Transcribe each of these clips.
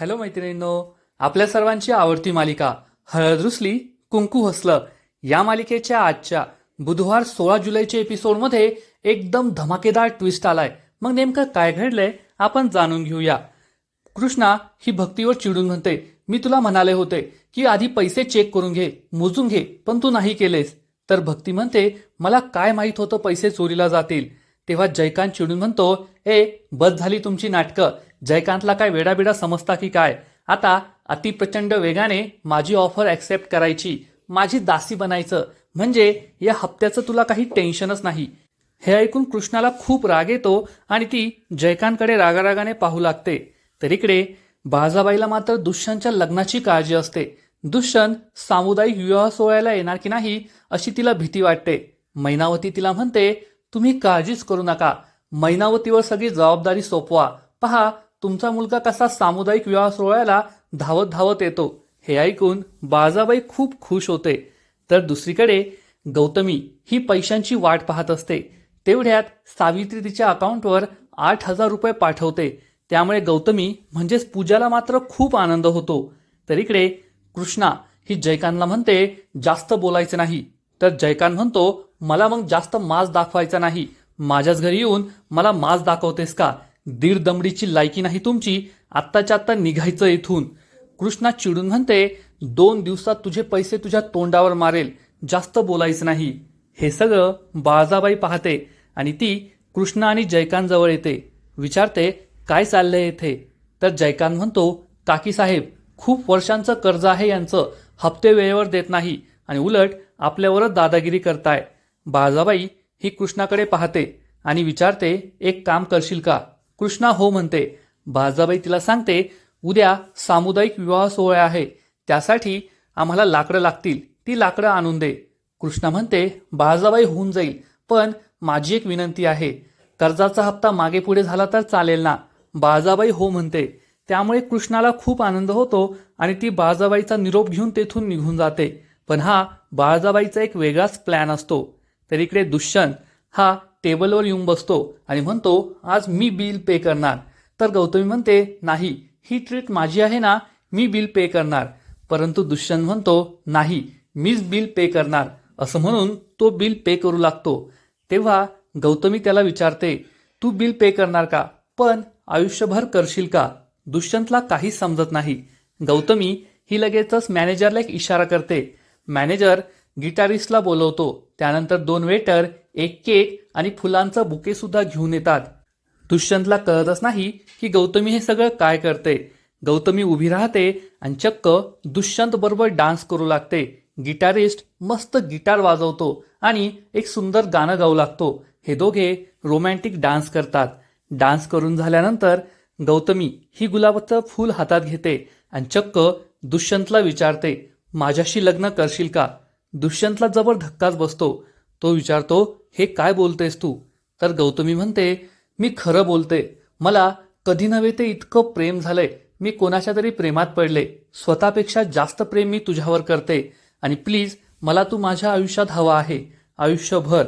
Hello मैत्रिणींनो आपल्या सर्वांची आवडती मालिका हळद रुसली कुंकू हसलं या मालिकेच्या आजच्या बुधवार सोळा जुलैच्या एपिसोडमध्ये एकदम धमाकेदार ट्विस्ट आलाय. मग नेमकं काय घडलंय आपण जाणून घेऊया. कृष्णा ही भक्तीवर चिडून म्हणते मी तुला म्हणाले होते की आधी पैसे चेक करून घे मोजून घे पण तू नाही केलेस. तर भक्ती म्हणते मला काय माहीत होतं पैसे चोरीला जातील. तेव्हा जयकांत चिडून म्हणतो ए बस झाली तुमची नाटकं. जयकांतला काय वेडाबिडा समजता की काय? आता अतिप्रचंड वेगाने माझी ऑफर ॲक्सेप्ट करायची माझी दासी बनायचं. म्हणजे या हप्त्याचं तुला काही टेन्शनच नाही. हे ऐकून कृष्णाला खूप राग येतो आणि ती जयकांतकडे रागारागाने पाहू लागते. तर इकडे बाळजाबाईला मात्र दुष्यंतच्या लग्नाची काळजी असते. दुष्यंत सामुदायिक विवाह सोहळ्याला येणार की नाही अशी तिला भीती वाटते. मैनावती तिला म्हणते तुम्ही काळजीच करू नका. मैनावतीवर सगळी जबाबदारी सोपवा. पहा तुमचा मुलगा कसा सामुदायिक विवाह सोहळ्याला धावत धावत येतो हे ऐकून बाळजाबाई खूप खुश होते. तर दुसरीकडे गौतमी ही पैशांची वाट पाहत असते. तेवढ्यात सावित्री तिच्या अकाउंटवर आठ हजार रुपये पाठवते. त्यामुळे गौतमी म्हणजेच पूजाला मात्र खूप आनंद होतो. तर इकडे कृष्णा ही जयकांतला म्हणते जास्त बोलायचं नाही. तर जयकांत म्हणतो मला मग जास्त मास दाखवायचा नाही. माझ्याच घरी येऊन मला मास दाखवतेस का? दीड दमडीची लायकी नाही तुमची आत्ताच्या आत्ता निघायचं इथून. कृष्णा चिडून म्हणते दोन दिवसात तुझे पैसे तुझ्या तोंडावर मारेल जास्त बोलायचं नाही. हे सगळं बाळजाबाई पाहते आणि ती कृष्णा आणि जयकांतजवळ येते. विचारते काय चाललंय येथे तर जयकांत म्हणतो काकी साहेब खूप वर्षांचं कर्ज आहे यांचं हप्ते वेळेवर देत नाही आणि उलट आपल्यावरच दादागिरी करताय. बाळजाबाई ही कृष्णाकडे पाहते आणि विचारते एक काम करशील का? कृष्णा हो म्हणते. बाळाबाई तिला सांगते उद्या सामुदायिक विवाह सोहळा आहे. त्यासाठी आम्हाला लाकडं लागतील. ती लाकडं आणून दे. कृष्णा म्हणते बाळजाबाई होऊन जाईल पण माझी एक विनंती आहे. कर्जाचा हप्ता मागे पुढे झाला तर चालेल ना? बाळजाबाई हो म्हणते. त्यामुळे कृष्णाला खूप आनंद होतो आणि ती बाळजाबाईचा निरोप घेऊन तेथून निघून जाते. पण हा बाळजाबाईचा एक वेगळाच प्लॅन असतो. तर इकडे दुष्यंत हा टेबलवर येऊन बसतो आणि म्हणतो आज मी बिल पे करणार. तर गौतमी म्हणते नाही ही ट्रीट माझी आहे ना मी बिल पे करणार. परंतु दुष्यंत म्हणतो नाही मीच बिल पे करणार. असं म्हणून तो बिल पे करू लागतो. तेव्हा गौतमी त्याला विचारते तू बिल पे करणार का? पण आयुष्यभर करशील का? दुष्यंतला काहीच समजत नाही. गौतमी ही लगेचच मॅनेजरला एक इशारा करते. मॅनेजर गिटारिस्टला बोलवतो. त्यानंतर दोन वेटर एक केक आणि फुलांचा बुके सुद्धा घेऊन येतात. दुष्यंतला कळतच नाही की गौतमी हे सगळं काय करते. गौतमी उभी राहते आणि चक्क दुष्यंत बरोबर डान्स करू लागते. गिटारिस्ट मस्त गिटार वाजवतो आणि एक सुंदर गाणं गाऊ लागतो. हे दोघे रोमॅन्टिक डान्स करतात. डान्स करून झाल्यानंतर गौतमी ही गुलाबाचं फूल हातात घेते आणि चक्क दुष्यंतला विचारते माझ्याशी लग्न करशील का? दुष्यंतला जबर धक्काच बसतो. तो विचारतो हे काय बोलतेस तू? तर गौतमी म्हणते मी खरं बोलते. मला कधी नव्हे ते इतकं प्रेम झालंय. मी कोणाच्या तरी प्रेमात पडले. स्वतःपेक्षा जास्त प्रेम मी तुझ्यावर करते. आणि प्लीज मला तू माझ्या आयुष्यात हवा आहे. आयुष्यभर.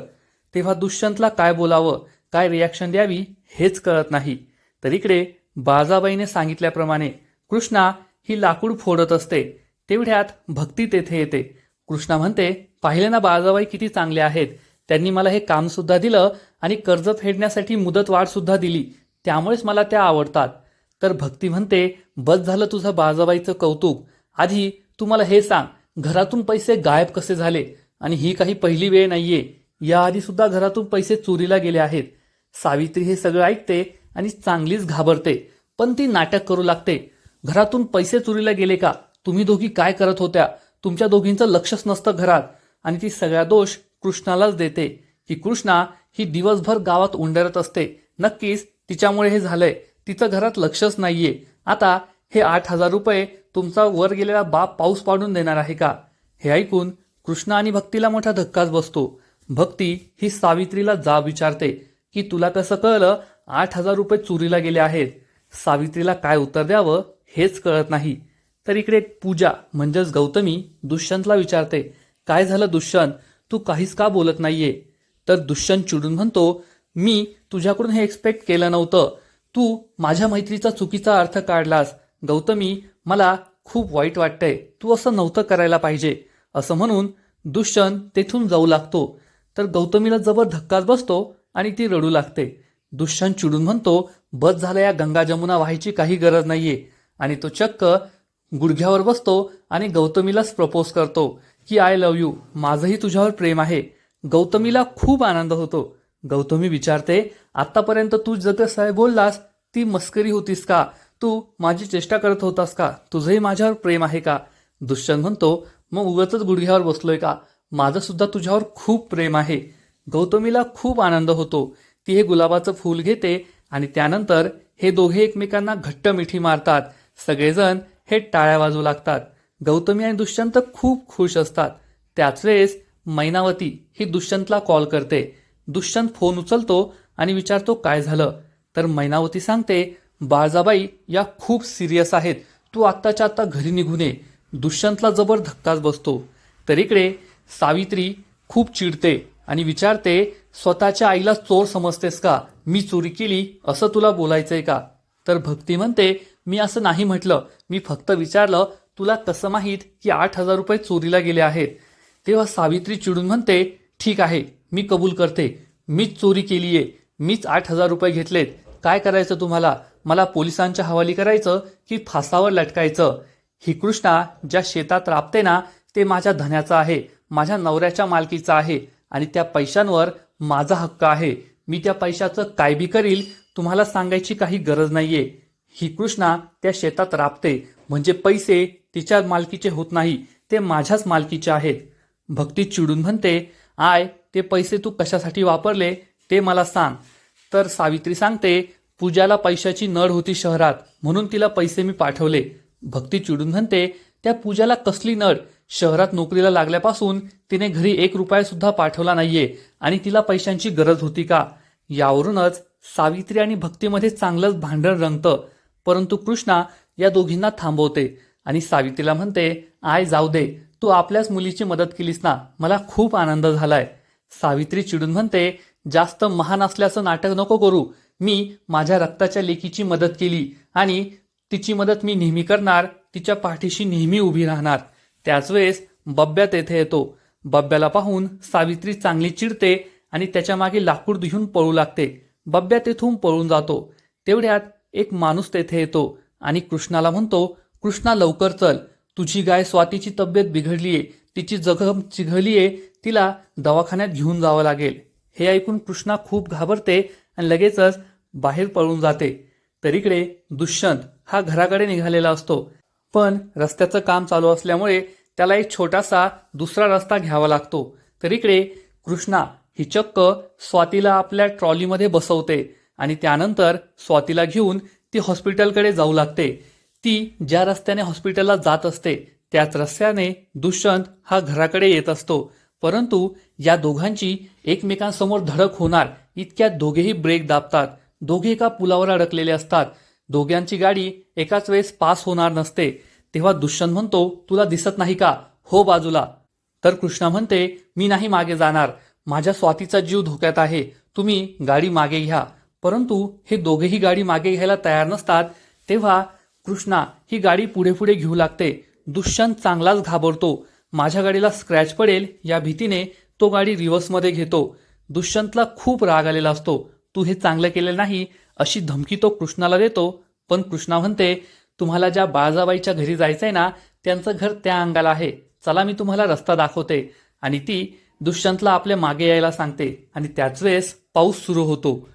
तेव्हा दुष्यंतला काय बोलावं? काय रिॲक्शन द्यावी? हेच कळत नाही. तर इकडे बाजाबाईने सांगितल्याप्रमाणे कृष्णा ही लाकूड फोडत असते. तेवढ्यात भक्ती तेथे येते. कृष्णा म्हणते पाहिले ना बाळजाबाई किती चांगले आहेत. त्यांनी मला हे काम सुद्धा दिलं आणि कर्ज फेडण्यासाठी मुदत वाढ सुद्धा दिली. त्यामुळेच मला त्या आवडतात. तर भक्ती म्हणते बस झालं तुझं बाजाबाईचं कौतुक. आधी तू मला हे सांग घरातून पैसे गायब कसे झाले? आणि ही काही पहिली वेळ नाहीये. याआधी सुद्धा घरातून पैसे चोरीला गेले आहेत. सावित्री हे सगळं ऐकते आणि चांगलीच घाबरते पण ती नाटक करू लागते. घरातून पैसे चोरीला गेले का? तुम्ही दोघी काय करत होत्या? तुमच्या दोघींचं लक्षच नसतं घरात. आणि ती सगळ्या दोष कृष्णालाच देते की कृष्णा ही दिवसभर गावात उंडरत असते. नक्कीच तिच्यामुळे हे झालंय. तिचं घरात लक्षच नाहीये. आता हे आठ हजार रुपये तुमचा वर गेलेला बाप पाऊस पाडून देणार आहे का? हे ऐकून कृष्णा आणि भक्तीला मोठा धक्काच बसतो. भक्ती ही सावित्रीला जाब विचारते की तुला कसं कळलं आठ हजार रुपये चोरीला गेले आहेत? सावित्रीला काय उत्तर द्यावं हेच कळत नाही. तर इकडे पूजा म्हणजेच गौतमी दुष्यंतला विचारते काय झालं दुष्यंत? तू काहीच का बोलत नाहीये? तर दुष्यंत चिडून म्हणतो मी तुझ्याकडून हे एक्सपेक्ट केलं नव्हतं. तू माझ्या मैत्रीचा चुकीचा अर्थ काढलास. गौतमी मला खूप वाईट वाटतंय. तू असं नव्हतं करायला पाहिजे. असं म्हणून दुष्यंत तेथून जाऊ लागतो. तर गौतमीला जबर धक्काच बसतो आणि ती रडू लागते. दुष्यंत चिडून म्हणतो बस झालं या गंगा जमुना व्हायची काही गरज नाहीये. आणि तो चक्क गुडघ्यावर बसतो आणि गौतमीलाच प्रपोज करतो. की आय लव्ह यू माझंही तुझ्यावर प्रेम आहे. गौतमीला खूप आनंद होतो. गौतमी विचारते आतापर्यंत तू जगसाय साहेब बोललास ती मस्करी होतीस का? तू माझी चेष्टा करत होतास का? तुझंही माझ्यावर प्रेम आहे का? दुष्यंत म्हणतो मग उगच गुडघ्यावर बसलोय का? माझं सुद्धा तुझ्यावर खूप प्रेम आहे. गौतमीला खूप आनंद होतो. ती हे गुलाबाचं फूल घेते आणि त्यानंतर हे दोघे एकमेकांना घट्ट मिठी मारतात. सगळेजण हे टाळ्या वाजू लागतात. गौतमी आणि दुष्यंत खूप खुश असतात. त्याच वेळेस मैनावती ही दुष्यंतला कॉल करते. दुष्यंत फोन उचलतो आणि विचारतो काय झालं? तर मैनावती सांगते बाळजाबाई या खूप सिरियस आहेत. तू आत्ताच्या आत्ता घरी निघून ये. दुष्यंतला जबर धक्काच बसतो. तर इकडे सावित्री खूप चिडते आणि विचारते स्वतःच्या आईला चोर समजतेस का? मी चोरी केली असं तुला बोलायचंय का? तर भक्ती म्हणते मी असं नाही म्हटलं. मी फक्त विचारलं तुला कसं माहीत की आठ हजार रुपये चोरीला गेले आहेत. तेव्हा सावित्री चिडून म्हणते ठीक आहे मी कबूल करते. मीच चोरी केली आहे मीच आठ हजार रुपये घेतलेत. काय करायचं तुम्हाला? मला पोलिसांच्या हवाली करायचं की फासावर लटकायचं? ही कृष्णा ज्या शेतात राबते ना ते माझ्या धन्याचं आहे. माझ्या नवऱ्याच्या मालकीचं आहे. आणि त्या पैशांवर माझा हक्क आहे. मी त्या पैशाचं काय बी करील तुम्हाला सांगायची काही गरज नाहीये. ही कृष्णा त्या शेतात राबते. म्हणजे पैसे तिच्या मालकीचे होत नाही ते माझ्याच मालकीचे आहेत. भक्ती चिडून म्हणते आय ते पैसे तू कशासाठी वापरले ते मला सांग. तर सावित्री सांगते पूजाला पैशाची नड होती शहरात म्हणून तिला पैसे मी पाठवले. भक्ती चिडून म्हणते त्या पूजाला कसली नड? शहरात नोकरीला लागल्यापासून तिने घरी एक रुपया सुद्धा पाठवला नाहीये आणि तिला पैशांची गरज होती का? यावरूनच सावित्री आणि भक्तीमध्ये चांगलंच भांडण रंगतं परंतु कृष्णा या दोघींना थांबवते. आणि सावित्रीला म्हणते आय जाऊ दे. तू आपल्याच मुलीची मदत केलीस ना. मला खूप आनंद झालाय. सावित्री चिडून म्हणते जास्त महान असल्याचं नाटक नको करू. मी माझ्या रक्ताच्या लेकीची मदत केली आणि तिची मदत मी नेहमी करणार. तिच्या पाठीशी नेहमी उभी राहणार. त्याच वेळेस बब्या तेथे येतो. बब्याला पाहून सावित्री चांगली चिडते आणि त्याच्यामागे लाकूड घेऊन पळू लागते. बब्ब्या तेथून पळून जातो. तेवढ्यात एक माणूस तेथे येतो आणि कृष्णाला म्हणतो कृष्णा लवकर चल. तुझी गाय स्वातीची तब्येत बिघडलीये. तिची जखम चिघळलीये. तिला दवाखान्यात घेऊन जावं लागेल. हे ऐकून कृष्णा खूप घाबरते आणि लगेचच बाहेर पळून जाते. तरीकडे दुष्यंत हा घराकडे निघालेला असतो. पण रस्त्याचं काम चालू असल्यामुळे त्याला एक छोटासा दुसरा रस्ता घ्यावा लागतो. तरीकडे कृष्णा ही चक्क स्वातीला आपल्या ट्रॉलीमध्ये बसवते आणि त्यानंतर स्वातीला घेऊन ती हॉस्पिटलकडे जाऊ लागते. ती ज्या रस्त्याने हॉस्पिटलला जात असते त्याच रस्त्याने दुष्यंत हा घराकडे येत असतो. परंतु या दोघांची एकमेकांसमोर धडक होणार इतक्यात दोघेही ब्रेक दाबतात. दोघे एका पुलावर अडकलेले असतात. दोघांची गाडी एकाच वेळेस पास होणार नसते. तेव्हा दुष्यंत म्हणतो तुला दिसत नाही का? हो बाजूला. तर कृष्णा म्हणते मी नाही मागे जाणार. माझ्या स्वातीचा जीव धोक्यात आहे. तुम्ही गाडी मागे घ्या. परंतु हे दोघेही गाडी मागे घ्यायला तयार नसतात तेव्हा कृष्णा ही गाडी पुढे पुढे घेऊ लागते. दुष्यंत चांगलाच घाबरतो. माझ्या गाडीला स्क्रॅच पडेल या भीतीने तो गाडी रिव्हर्समध्ये घेतो. दुष्यंतला खूप राग आलेला असतो. तू हे चांगलं केलं नाही अशी धमकी तो कृष्णाला देतो. पण कृष्णा म्हणते तुम्हाला ज्या बाळजाबाईच्या घरी जायचंय ना त्यांचं घर त्या अंगाला आहे. चला मी तुम्हाला रस्ता दाखवते. आणि ती दुष्यंतला आपल्या मागे यायला सांगते. आणि त्याच वेळेस पाऊस सुरू होतो.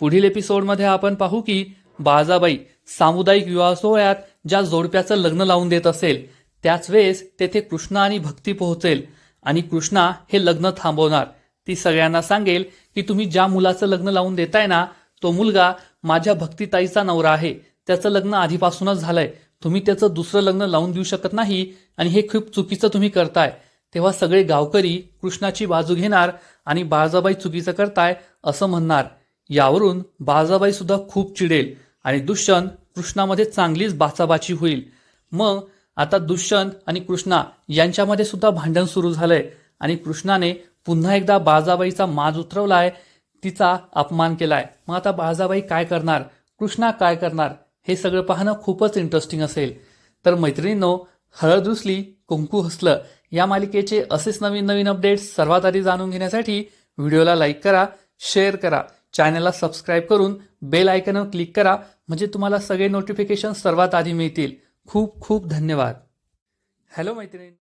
पुढील एपिसोडमध्ये आपण पाहू की बाळजाबाई सामुदायिक विवाह सोहळ्यात ज्या जोडप्याचं लग्न लावून देत असेल त्याच वेळेस तेथे कृष्णा आणि भक्ती पोहोचेल आणि कृष्णा हे लग्न थांबवणार. ती सगळ्यांना सांगेल की तुम्ही ज्या मुलाचं लग्न लावून देताय ना तो मुलगा माझ्या भक्तिताईचा नवरा आहे. त्याचं लग्न आधीपासूनच झालंय. तुम्ही त्याचं दुसरं लग्न लावून देऊ शकत नाही आणि हे खूप चुकीचं तुम्ही करताय. तेव्हा सगळे गावकरी कृष्णाची बाजू घेणार आणि बाळजाबाई चुकीचं करताय असं म्हणणार. यावरून बाळजाबाई सुद्धा खूप चिडेल. आणि दुष्यंत कृष्णामध्ये चांगलीच बाचाबाची होईल. मग आता दुष्यंत आणि कृष्णा यांच्यामध्ये सुद्धा भांडण सुरू झालंय आणि कृष्णाने पुन्हा एकदा बाळजाबाईचा माज उतरवलाय तिचा अपमान केलाय. मग आता बाळजाबाई काय करणार? कृष्णा काय करणार? हे सगळं पाहणं खूपच इंटरेस्टिंग असेल. तर मैत्रिणींनो हळद रुसली कुंकू हसलं या मालिकेचे असेच नवीन नवीन अपडेट्स सर्वात आधी जाणून घेण्यासाठी व्हिडिओला लाईक करा शेअर करा. चॅनलला सबस्क्राईब करून बेल आयकनवर क्लिक करा म्हणजे तुम्हाला सगळे नोटिफिकेशन सर्वात आधी मिळतील. खूप खूप धन्यवाद. हॅलो मैत्रिणी.